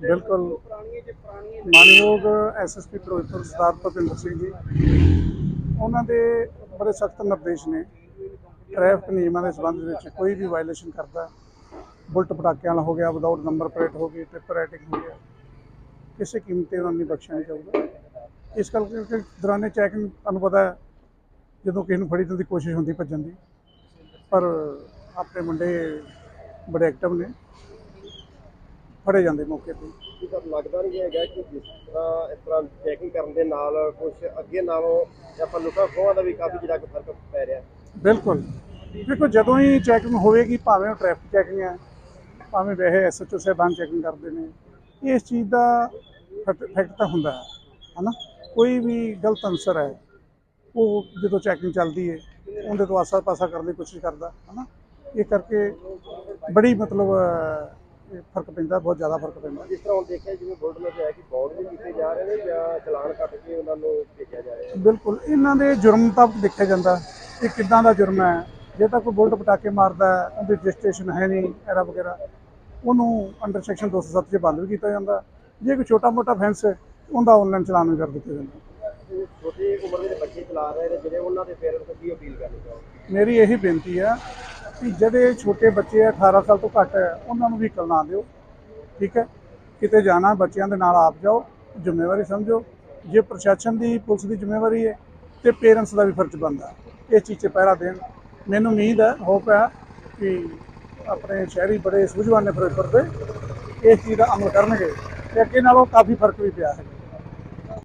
ਬਿਲਕੁਲ। ਮਾਨਯੋਗ ਐਸਐਸਪੀ ਫਿਰੋਜ਼ਪੁਰ ਸਰਦਾਰ ਭੁਪਿੰਦਰ ਸਿੰਘ ਜੀ ਉਹਨਾਂ ਦੇ ਬੜੇ ਸਖਤ ਨਿਰਦੇਸ਼ ਨੇ। ਟ੍ਰੈਫਿਕ ਨਿਯਮਾਂ ਦੇ ਸੰਬੰਧ ਵਿੱਚ ਕੋਈ ਵੀ ਵਾਇਲੇਸ਼ਨ ਕਰਦਾ, ਬੁਲਟ ਪਟਾਕਿਆਂ ਵਾਲਾ ਹੋ ਗਿਆ ਵਿਦਆਊਟ ਨੰਬਰ ਪਲੇਟ ਹੋ ਗਈ ਟਿੱਪਰ ਰਾਈਟਿੰਗ ਹੋ ਗਿਆ, ਕਿਸੇ ਕੀਮਤੇ ਉਹਨਾਂ ਨੂੰ ਬਖਸ਼ਿਆ ਨਹੀਂ ਜਾਊਗਾ ਇਸ ਕਰਕੇ ਦੌਰਾਨੇ ਚੈਕਿੰਗ ਤੁਹਾਨੂੰ ਪਤਾ ਜਦੋਂ ਕਿਸੇ ਨੂੰ ਫੜੀ ਦੀ ਕੋਸ਼ਿਸ਼ ਹੁੰਦੀ ਭੱਜਣ ਦੀ, ਪਰ ਆਪਣੇ ਮੁੰਡੇ ਬੜੇ ਐਕਟਿਵ ਨੇ, ਫੜੇ ਜਾਂਦੇ ਮੌਕੇ ਤੇ। ਕੀ ਤੁਹਾਨੂੰ ਲੱਗਦਾ ਨਹੀਂ ਹੈਗਾ ਕਿ ਜਿਸ ਤਰ੍ਹਾਂ, ਇਸ ਤਰ੍ਹਾਂ ਚੈਕਿੰਗ ਕਰਨ ਦੇ ਨਾਲ ਕੁਝ ਅੱਗੇ ਨਾਲੋਂ ਆਪਾਂ ਲੁੱਟਾਂ ਖੋਹਾਂ ਦਾ ਵੀ ਕਾਫੀ ਜਿਹੜਾ ਫ਼ਰਕ ਪੈ ਰਿਹਾ? ਬਿਲਕੁਲ। ਦੇਖੋ ਜਦੋਂ ਹੀ ਚੈਕਿੰਗ ਹੋਵੇਗੀ ਭਾਵੇਂ ਉਹ ਟ੍ਰੈਫਿਕ ਚੈਕਿੰਗ ਹੈ ਭਾਵੇਂ ਵੈਸੇ ਐਸਐਚਓ ਸਾਹਿਬਾਨ ਚੈਕਿੰਗ ਕਰਦੇ ਨੇ ਇਸ ਚੀਜ਼ ਦਾ ਫੈਕਟ ਤਾਂ ਹੁੰਦਾ ਹੈ ਹਨਾ? ਕੋਈ ਵੀ ਗਲਤ ਅਨਸਰ ਹੈ ਉਹ ਜਦੋਂ ਚੈਕਿੰਗ ਚੱਲਦੀ ਹੈ ਉਹਦੇ ਤੋਂ ਆਸਾ ਪਾਸਾ ਕਰਨ ਦੀ ਕੋਸ਼ਿਸ਼ ਕਰਦਾ ਹਨਾ? ਇਹ ਕਰਕੇ ਬੜੀ ਮਤਲਬ ਫ਼ਰਕ ਪੈਂਦਾ ਬਹੁਤ ਜ਼ਿਆਦਾ ਫ਼ਰਕ ਪੈਂਦਾ। ਜਿਸ ਤਰ੍ਹਾਂ ਹੁਣ ਦੇਖਿਆ ਜਿਵੇਂ ਬੋਰਡ ਵਿੱਚ ਹੈ ਕਿ ਬੌਂਡ ਵੀ ਕੀਤੇ ਜਾ ਰਹੇ ਨੇ ਜਾਂ ਚਲਾਨ ਕੱਟ ਕੇ ਉਹਨਾਂ ਨੂੰ ਭੇਜਿਆ ਜਾ ਰਿਹਾ ਹੈ? ਬਿਲਕੁਲ। ਇਹਨਾਂ ਦੇ ਜੁਰਮ ਮੁਤਾਬਕ ਦੇਖਿਆ ਜਾਂਦਾ। ਕਿ ਕਿੱਦਾਂ ਦਾ ਜੁਰਮ ਹੈ? ਜੇ ਤਾਂ ਕੋਈ ਬੁਲਟ ਪਟਾਕੇ ਮਾਰਦਾ ਹੈ ਉਹਦੀ ਰਜਿਸਟ੍ਰੇਸ਼ਨ ਹੈ ਨਹੀਂ ਐਰਾ ਵਗੈਰਾ ਉਹਨੂੰ ਅੰਡਰ ਸੈਕਸ਼ਨ 207 'ਚ ਬੰਦ ਵੀ ਕੀਤਾ ਜਾਂਦਾ ਜੇ ਕੋਈ ਛੋਟਾ ਮੋਟਾ ਫੈਂਸ ਹੈ ਉਹਦਾ ਆਨਲਾਈਨ ਚਲਾਨ ਵੀ ਕਰ ਦਿੱਤਾ ਜਾਂਦਾ ਤੇ ਛੋਟੀ ਉਮਰ ਦੇ ਬੱਚੇ ਚਲਾ ਰਹੇ ਨੇ ਜਿਹੜੇ ਉਹਨਾਂ ਦੇ ਪੇਰੈਂਟਸ ਨੂੰ ਕੀ ਅਪੀਲ ਕਰਨੀ ਚਾਹੋਗੇ? ਮੇਰੀ ਇਹੀ ਬੇਨਤੀ ਹੈ ਕਿ ਜਿਹੜੇ ਛੋਟੇ ਬੱਚੇ ਆ 18 ਸਾਲ ਤੋਂ ਘੱਟ ਹੈ ਉਹਨਾਂ ਨੂੰ ਵਹੀਕਲ ਨਾ ਦਿਓ। ਠੀਕ ਹੈ? ਕਿਤੇ ਜਾਣਾ ਬੱਚਿਆਂ ਦੇ ਨਾਲ ਆਪ ਜਾਓ ਜ਼ਿੰਮੇਵਾਰੀ ਸਮਝੋ। ਜੇ ਪ੍ਰਸ਼ਾਸਨ ਦੀ ਪੁਲਿਸ ਦੀ ਜ਼ਿੰਮੇਵਾਰੀ ਹੈ ਤੇ ਪੇਰੈਂਟਸ ਦਾ ਵੀ ਫਰਜ਼ ਬਣਦਾ ਇਸ ਚੀਜ਼ 'ਚ ਪਹਿਰਾ ਦੇਣ। ਮੈਨੂੰ ਉਮੀਦ ਹੈ ਹੋਪ ਹੈ ਕਿ ਆਪਣੇ ਸ਼ਹਿਰੀ ਬੜੇ ਸੂਝਵਾਨ ਨੇ ਫਿਰੋਜ਼ਪੁਰ ਦੇ। ਇਸ ਚੀਜ਼ ਦਾ ਅਮਲ ਕਰਨਗੇ। ਤੇ ਅੱਗੇ ਨਾਲੋਂ ਕਾਫੀ ਫ਼ਰਕ ਵੀ ਪਿਆ ਹੈ।